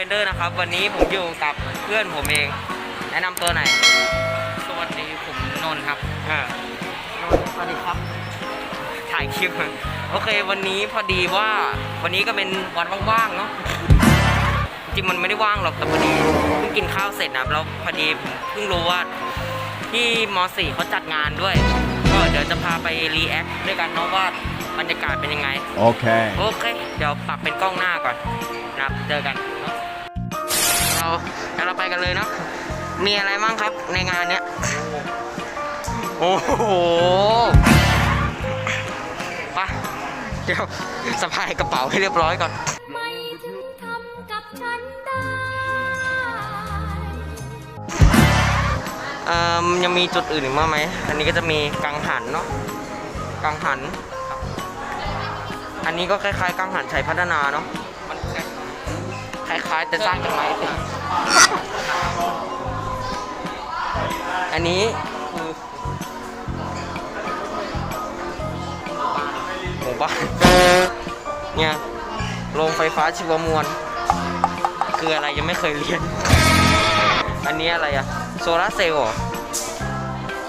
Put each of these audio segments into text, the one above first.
ฟนเดอร์นะครับ วันนี้ผมอยู่กับเพื่อนผมเอง แนะนำตัวหน่อยสวัสดีผมนนท์ครับ อ่าสวัสดีครับ ถ่ายคลิปโอเค วันนี้พอดีว่าวันนี้ก็เป็นวันว่างๆเนาะจริงๆมันไม่ได้ว่างหรอกแต่พอดีเพิ่งกินข้าวเสร็จนะครับแล้วพอดีผมเพิ่งรู้ว่าที่ม .4 เขาจัดงานด้วย ก็เดี๋ยวจะพาไปรีแอคด้วยกันเนาะว่าบรรยากาศเป็นยังไง Okay. โอเค เดี๋ยวปรับเป็นกล้องหน้าก่อนนะครับเจอกันเนอะ เราเดี๋ยวเราไปกันเลยเนาะมีอะไรบ้างครับในงานเนี้ยโอ้โหไปเดี๋ยวสะพายกระเป๋าให้เรียบร้อยก่อนไม่ถึงทำกับฉันได้เอ่อยังมีจุดอื่นอีกมั้างไหมอันนี้ก็จะมีกังหันเนาะกังหัน อันนี้ก็คล้ายๆกังหันชัยพัฒนาเนาะมันคล้ายๆแต่สร้างจากไม้สิ อันนี้คือหมู่บ้านเนี่ยโรงไฟฟ้าชีวมวล คืออะไรยังไม่เคยเรียน อันนี้อะไรอะโซลาร์เซลล์เหรอ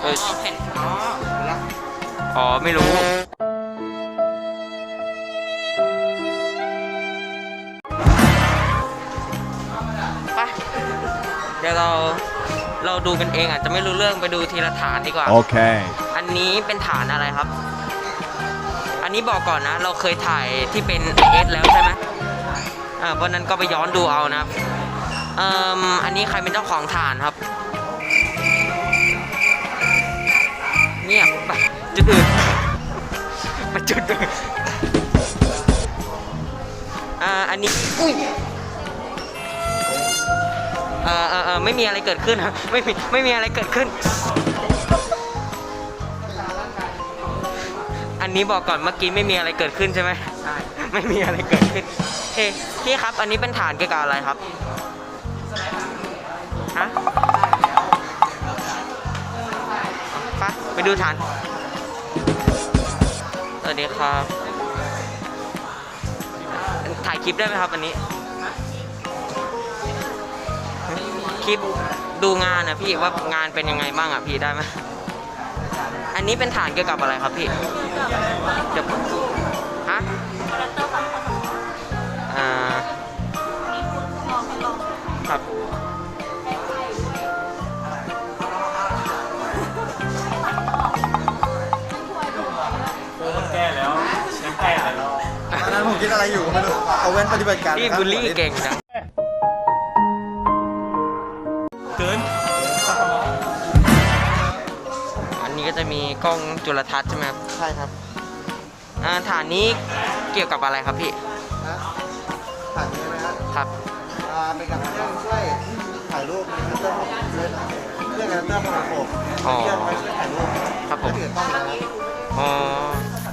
เออแผ่นอ๋อ ไม่รู้ เดี๋ยวเราเราดูกันเองอาจจะไม่รู้เรื่องไปดูทีละฐานดีกว่า Okay. อันนี้เป็นฐานอะไรครับ อันนี้บอกก่อนนะ เราเคยถ่ายที่เป็น IS แล้วใช่ไหมอ่าเพราะนั้นก็ไปย้อนดูเอานะครับเอ่มอันนี้ใครเป็นเจ้าของฐานครับ เงียบไปจุดอื่นไปจุดอื่นอ่า อันนี้ อุ้ย ออเออเออไม่มีอะไรเกิดขึ้นครับไม่มีไม่มีอะไรเกิดขึ้น อันนี้บอกก่อนเมื่อกี้ไม่มีอะไรเกิดขึ้นใช่ไหมใช่ไม่มีอะไรเกิดขึ้นเฮ้พี่ครับ อันนี้เป็นฐานเกี่ยวกับอะไรครับฮะไปไปดูฐานสวัสดีครับ ถ่ายคลิปได้ไหมครับอันนี้ คลิปดูงานนะพี่ว่างานเป็นยังไงบ้างอะพี่ได้ไหมอันนี้เป็นฐานเกี่ยวกับอะไรครับพี่เดี๋ยวฮะอ่าครับแก้แล้วยังแก้แล้วตอนนั้นผมคิดอะไรอยู่ก็ไม่รู้เอาเว้นปฏิบัติการพี่บูลลี่เก่งจัง จะมีกล้องจุลทรรศน์ใช่ไหมครับใช่ครับอ่าฐานนี้เกี่ยวกับอะไรครับพี่นะถ่ายใช่ไหมครับครับอ่าเป็นการเครื่องช่วยถ่ายรูปเครื่องเครื่องเครื่องการเตอร์โฟโต้อ๋อเครื่องไว้ช่วยถ่ายรูปครับผมไม่ถือกล้องนะครับอ๋อ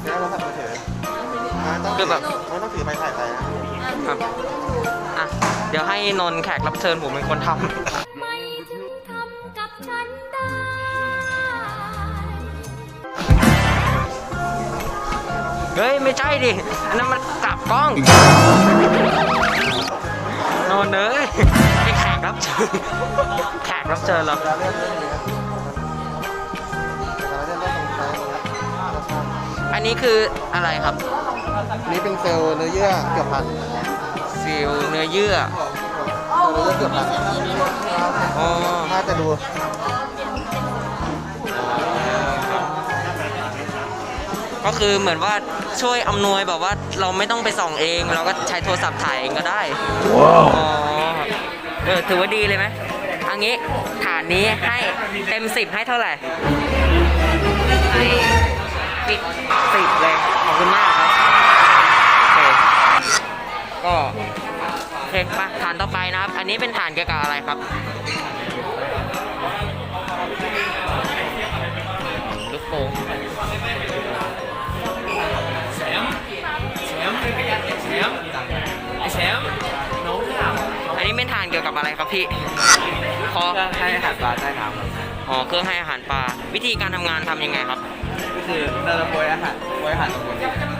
เดี๋ยวเราทำมือถืออ่าต้องคือแบบไม่ต้องถือไปถ่ายไปนะครับอะเดี๋ยวให้นนท์แขกรับเชิญผมเป็นคนทำ เฮ้ย ไม่ใช่ดิอันนั้นมันกลับกล้องโนนเอ้ยให้แขกรับเชิญแขกรับเชิญเราเวลาเล่นเรื่องนี้ครับเวลาเล่นเรื่องตรงซ้ายนะครับอันนี้คืออะไรครับอันนี้เป็นเซลล์เนื้อเยื่อเกือบพันซิลเนื้อเยื่อเซลล์เนื้อเยื่อเกือบพันอ๋อถ้าจะดู ก็คือเหมือนว่าช่วยอำนวยแบบว่าเราไม่ต้องไปส่องเอง เราก็ใช้โทรศัพท์ถ่ายเองก็ได้ Wow. อ๋อเออถือว่าดีเลยไหมเอันนี้ฐานนี้ให้เต็มสิบให้เท่าไหร่ให้สิบสิบเลยขอบคุณมากครับโอเคก็โอเคไปฐานต่อไปนะครับ อันนี้เป็นฐานเกี่ยวกับอะไรครับ อะไรครับพี่ขอให้อาหารปลาได้ถามอ๋อเครื่องให้อาหารปลา วิธีการทำงานทำยังไงครับ ก็คือเราจะโปรยอาหารโปรยอาหารตรงบน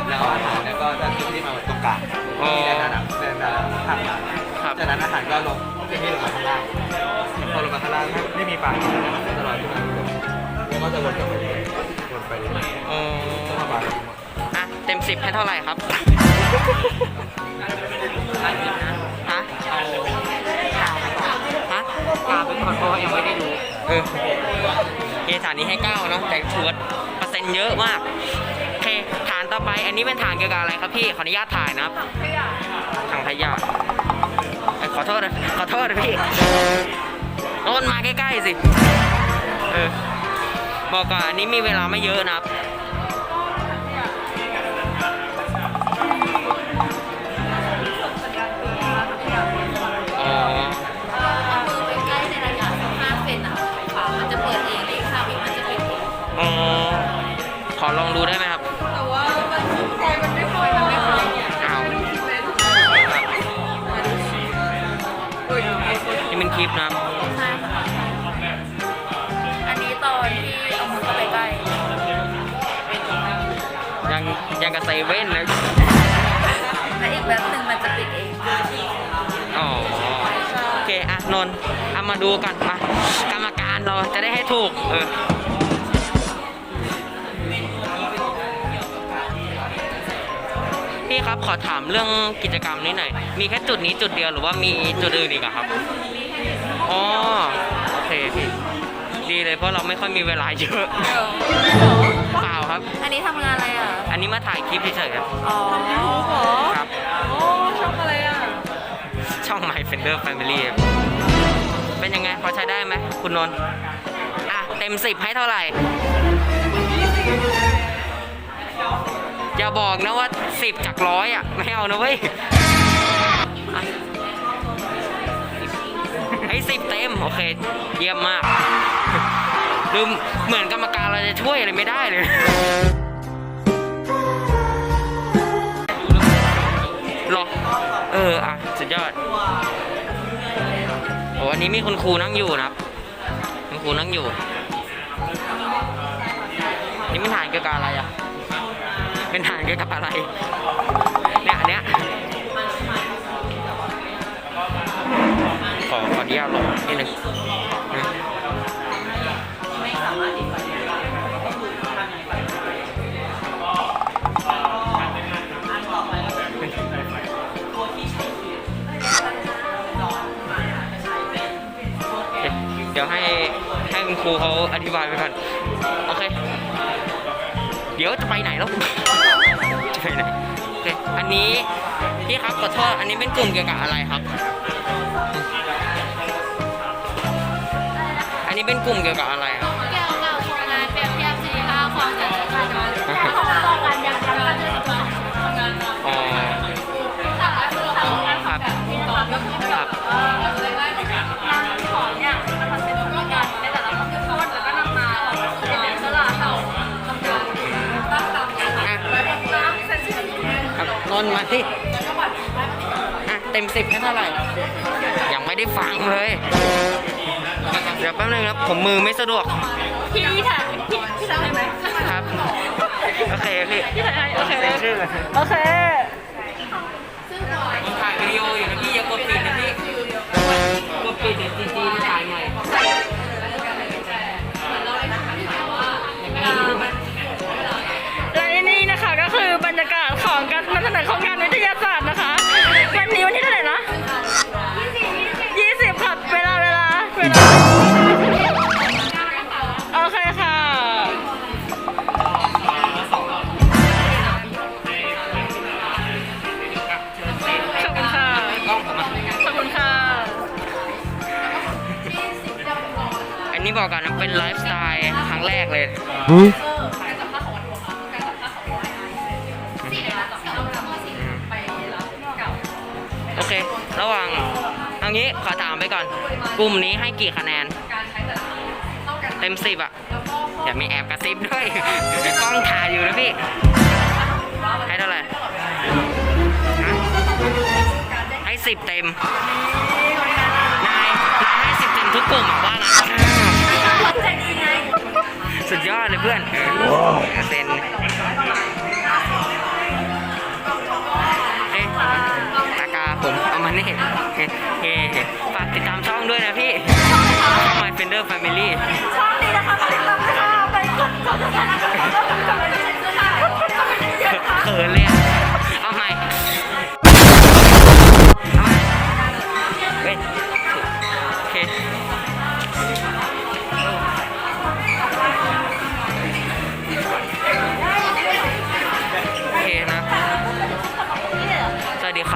แล้วอาหารแล้วก็จะทิ้งที่มาตรงกลางอ๋อ ที่ด้านหน้าเดินมาข้างหลังครับจะจากนั้นอาหารก็ลงที่นี่ลงมาข้างล่างพอลงมาข้างล่างไม่มีปลากินแล้วจะลอยขึ้นมาแล้วก็จะวนกลับไปเรื่อยๆวนไปเรื่อยอ๋อๆต้องมาปลากินหมด อะเต็มสิบให้เท่าไหร่ครับฮะ กาไปก่อนเพราะว่ายังไม่ได้ดูเออเอฐานนี้ให้เก้าเนาะแต่ถือว่าเปอร์เซ็นต์เยอะมากโอเคฐานต่อไปอันนี้เป็นฐานเกี่ยวกับอะไรครับพี่ขออนุญาตถ่ายนะครับถังขยะเอ้ยขอโทษนะขอโทษนะพี่โอนมาใกล้ๆสิเออบอกก่อนอันนี้มีเวลาไม่เยอะนะครับ ป็นคลิปนะครับใช่ค่ะอันนี้ตอนที่เอามือเข้าไปใกล้ยังยังกับเซเว่นเลยและอีกแบบหนึ่งมันจะปิดเองอ๋อโอเคอะนนท์เอามาดูกันมากรรมการเราจะได้ให้ถูกเออพี่ครับขอถามเรื่องกิจกรรมนี้หน่อย มีแค่จุดนี้จุดเดียวหรือว่ามีจุดอื่นอีกอะครับ เลยเพราะเราไม่ค่อยมีเวลาเยอะเปล่าครับ อันนี้ทำงานอะไรอะ อันนี้มาถ่ายคลิปเฉยๆครับ อ๋อทำยูทูบเหรอครับ โอ้ชอบอะไรอะ ช่อง My Fender Family ครับเป็นยังไงพอใช้ได้ไหมคุณนนท์อะ เต็มสิบให้เท่าไหร่ อย่าบอกนะว่าสิบจากร้อยอะ ไม่เอานะเว้ยอะ ให้สิบเต็มโอเค เยี่ยมมากดูเหมือนกรรมการเราจะช่วยอะไรไม่ได้เลยหรอ เออ อะ สุดยอดโอ้อันนี้มีคุณครูนั่งอยู่นะครับ คุณครูนั่งอยู่ นี่เป็นฐานเกี่ยวกับอะไรอะ เป็นฐานเกี่ยวกับอะไร เนี่ยอันเนี้ย นุญาตลงนิดนึงนะโอเคเดี๋ยวให้ให้คุณครูเขาอธิบายไปก่อนโอเค เดี๋ยวจะไปไหนแล้วจะไปไหนโอเคอันนี้พี่ครับขอโทษอันนี้เป็นกลุ่มเกี่ยวกับอะไรครับ เป็นกลุ่มเกี่ยวกับอะไรครับเกี่ยวกับโครงงานเปรียบเทียบสินค้าของแต่ละการของต่อการยังยังก็จะทำงานอ๋อทำงานทำงานแบบนี้นะคะก็คือแบบเออเลยว่าของเนี่ยมันทำเป็นโครงานในแต่ละโซนแล้วก็นำมาเป็นสลากเราทำงานตั้งตามนี้นะนอครับนนท์มาที่อะเต็มสิบให้เท่าไหร่ ยังไม่ได้ฟังเลย เดี๋ยวแป๊บนึงครับผมมือไม่สะดวก พี่ถ่ายพี่พี่ถ่ายให้ไหมครับ โอเคพี่พี่ถ่ายให้โอเคเซ็นชื่อโอเคผมถ่ายวิดีโออยู่นะพี่อย่ากดปิดนะพี่กดปิดเดี๋ยวจีจีจะถ่ายใหม่ นนี้บอกก่อนนะเป็นไลฟ์สไตล์ครั้งแรกเลย โอเค ระหว่างเอางี้ขอถามไปก่อน กลุ่มนี้ให้กี่คะแนน เต็มสิบอะอย่ามีแอบกระซิบด้วย กล้องถ่ายอยู่นะพี่ ให้เท่าไหร่ฮะให้สิบเต็ม นาย นายให้สิบเต็มทุกกลุ่มอะว่างั้น สุดยอดเลยเพื่อนเซ็นเอ๊ะตากาผมเอามามานี่เฮ้เฮ้ฝากติดตามช่องด้วยนะพี่ช่อง My Fender Family ช่องนี้นะคะติดตามค่ะไปกดกดกันนะคะกดกันเลยค่ะกดกันเลยเยอะๆค่ะเขินเลยอะเอา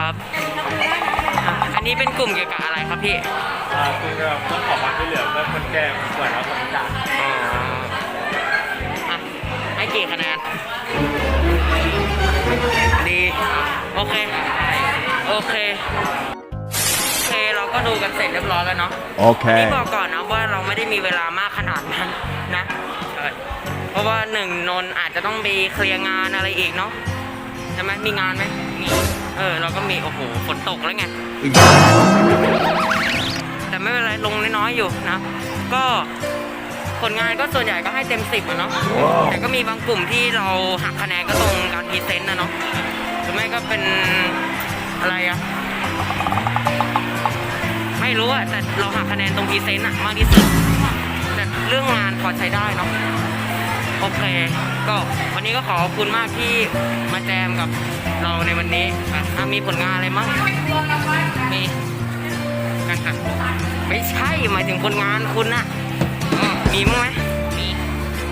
ครับ อันนี้เป็นกลุ่มเกี่ยวกับอะไรครับพี่ อ่าคือเราต้องขอความช่วยเหลือเมื่อคนแก่คนป่วยแล้วคนพิการอ๋ออะให้กี่คะแนน ดี โอเค โอเค โอเค เราก็ดูกันเสร็จเรียบร้อยแล้วเนาะ Okay. นี่บอกก่อนนะว่าเราไม่ได้มีเวลามากขนาดนั้นนะใช่เพราะว่าหนึ่งนนท์อาจจะต้องไปเคลียร์งานอะไรอีกเนาะใช่ไหมมีงานไหมมี เออเราก็มีโอ้โหฝนตกแล้วไง แต่ไม่เป็นไรลงน้อยๆอยู่นะ ก็ผลงานก็ส่วนใหญ่ก็ให้เต็มสิบอะเนาะ แต่ก็มีบางกลุ่มที่เราหักคะแนนก็ตรงการพรีเซนต์นะเนาะ หรือไม่ก็เป็นอะไรอะไม่รู้อะแต่เราหักคะแนนตรงพรีเซนต์อะมากที่สุด แต่เรื่องงานพอใช้ได้เนาะ โอเค ก็วันนี้ก็ขอขอบคุณมากที่มาแจมกับเราในวันนี้อะอะมีผลงานอะไรมั้งมีไม่ใช่หมายถึงผลงานคุณน่ะมีมั้งไหมมี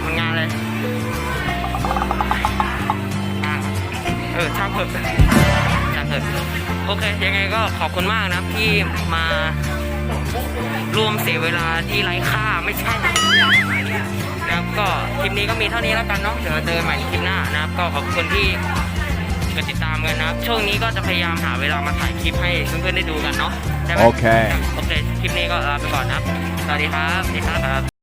ผลงานเลยอะเออช่างเถอะช่างเถอะโอเค ยังไงก็ขอบคุณมากนะที่มาร่วมเสียเวลาที่ไร้ค่าไม่ใช่ นะครับ ก็คลิปนี้ก็มีเท่านี้แล้วกันเนาะเดี๋ยวเจอกันใหม่ในคลิปหน้านะครับ ก็ขอบคุณที่กดติดตามกันนะครับ ช่วงนี้ก็จะพยายามหาเวลามาถ่ายคลิปให้เพื่อนๆได้ดูกันเนาะใช่ไหมโอเค โอเคคลิปนี้ก็ลาไปก่อนนะครับสวัสดีครับสวัสดีครับ